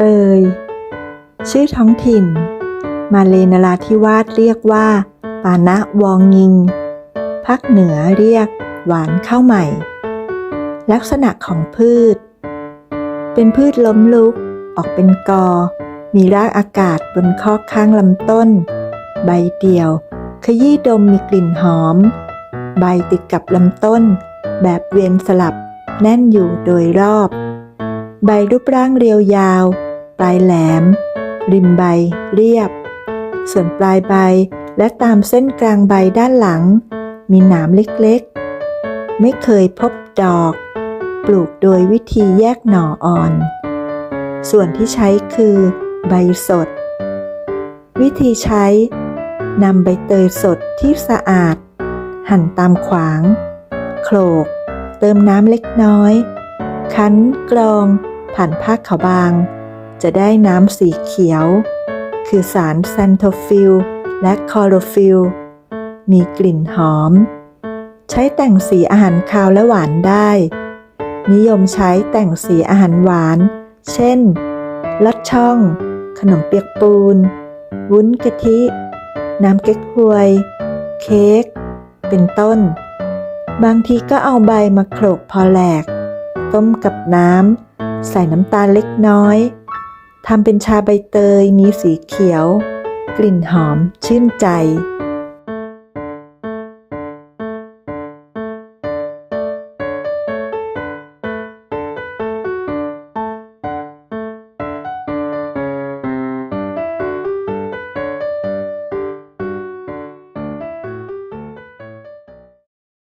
เตยชื่อท้องถิ่น มาเลนราธิวาสเรียกว่า ปานะวองยิง ภาคเหนือเรียกหวานข้าวใหม่ ลักษณะของพืช เป็นพืชล้มลุก ออกเป็นกอ มีรากอากาศบนข้อข้างลำต้น ใบเดี่ยว ขยี้ดมมีกลิ่นหอม ใบติดกับลำต้น แบบเวียนสลับแน่นอยู่โดยรอบ ใบรูปร่างเรียวยาว ปลายแหลม ริมใบเรียบ ส่วนปลายใบและตามเส้นกลางใบด้านหลัง มีหนามเล็กๆ ไม่เคยพบดอก ปลูกโดยวิธีแยกหน่ออ่อน ส่วนที่ใช้คือ ใบสด วิธีใช้นำใบเตยสดที่สะอาด หั่นตามขวาง โขลก เติมน้ำเล็กน้อย คั้นกรองผ่านผ้าขาวบาง จะได้น้ำสีเขียว คือสารแซนโทฟิลและคลอโรฟิลมีกลิ่นหอม ใช้แต่งสีอาหารคาวและหวานได้ นิยมใช้แต่งสีอาหารหวาน เช่นลอดช่อง ขนมเปียกปูน วุ้นกะทิ น้ำเก๊กฮวย เค้ก เป็นต้น บางทีก็เอาใบมาโขลกพอแหลก ต้มกับน้ำใส่น้ำตาลเล็กน้อย ทำเป็นชาใบเตยมีสีเขียว กลิ่นหอมชื่นใจ